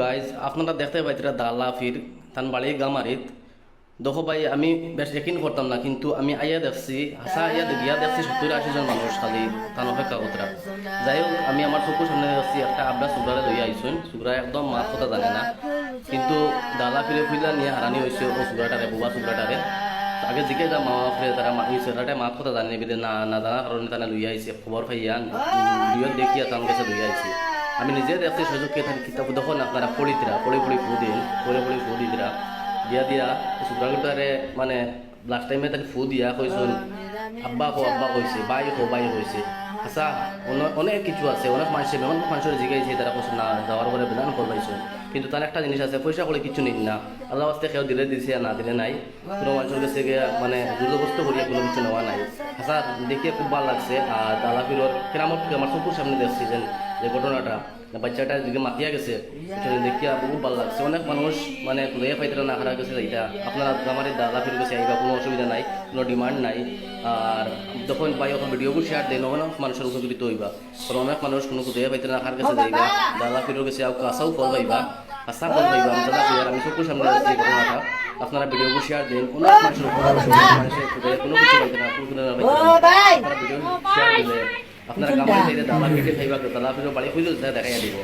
Guys আপনারা দেখতে পাইতেরা দালা ফির তান বাড়ি গামারিত। দেখো ভাই, আমি বেশ একিন করতাম না, কিন্তু আমি আইয়া দেখছি, হাসা আইয়া গিয়া দেখছি সত্তর আশি জন মানুষ খালি তান অপেক্ষা কতরা যাই হোক, আমি আমার চকুর সামনে দেখছি, একটা আবরা সুগ্রারে লইয়া আইসুন। সুগ্রা একদম মাত কথা জানে না। কিন্তু দালা ফিরে ফিরলা নিয়ে হারানি হয়েছে ও সুগ্রাটারে, বুবা সুগ্রাটারে। আগে জিকে যা মা বাপরে তারা মা ইসরাটে মা কথা জানি বিদে না না জানার কারণে তারা লইয়া আইছে খবর পাইয়া ভিডিও দেখিয়া তার কাছে লইয়া আইছে আমি নিজে দেখতে সুযোগ কে থাকি কিতাব দেখুন আপনারা পড়িতরা পড়ে পড়ে পড়ি পড়ে পড়ে পড়িতরা দিয়া দিয়া সুগ্রাগতারে মানে লাস্ট টাইমে তাকে ফু দিয়া কইসুন আব্বা কো আব্বা কইছে বাই কো বাই কইছে আচ্ছা অনে- অনেক কিছু আছে অনেক মানুষের অনেক মানুষের জিগাইছে তারা কইছে না যাওয়ার পরে বিধান করবাইছে। কিন্তু তার একটা জিনিস আছে পয়সা করে কিছু নিন না। আল্লাহ আস্তে কেউ দিলে দিছে না দিলে নাই। কোনো মানুষের কাছে গিয়ে মানে দুর্গবস্ত করিয়া কোনো কিছু নেওয়া নাই। আচ্ছা দেখিয়ে খুব ভালো লাগছে। আর দাদা ফিরোর কেরামত আমার চকুর সামনে দেখছি যে ঘটনাটা। বাচ্চাটা দিকে মাতিয়া গেছে পিছনে দেখিয়া বহুত ভালো লাগছে অনেক মানুষ মানে লইয়া পাইতে না হারা গেছে এইটা আপনারা আমার এই দাদা ফিরে গেছে আইবা কোনো অসুবিধা নাই কোনো ডিমান্ড নাই আর যখন পাই তখন ভিডিওগুলো শেয়ার দেন অনেক মানুষের উপকৃত হইবা কারণ অনেক মানুষ কোনো লইয়া পাইতে না হার গেছে যাইবা দাদা ফিরে গেছে আর কাঁচাও ফল পাইবা কাঁচা ফল পাইবা আমি দাদা ফিরে আমি চকুর সামনে আসছি এই ঘটনাটা আপনারা ভিডিওগুলো শেয়ার দেন অনেক মানুষের উপকার হবে মানুষের কোনো কিছু পাইতে না কোনো কিছু না পাইতে ও ভাই আপনারা ভিডিও শেয়ার দিলে আপনারা কামাই চাইলে দাদা কেটে খাইবা ফিরে বাড়ি খুঁজে দেখাইয়া দিব।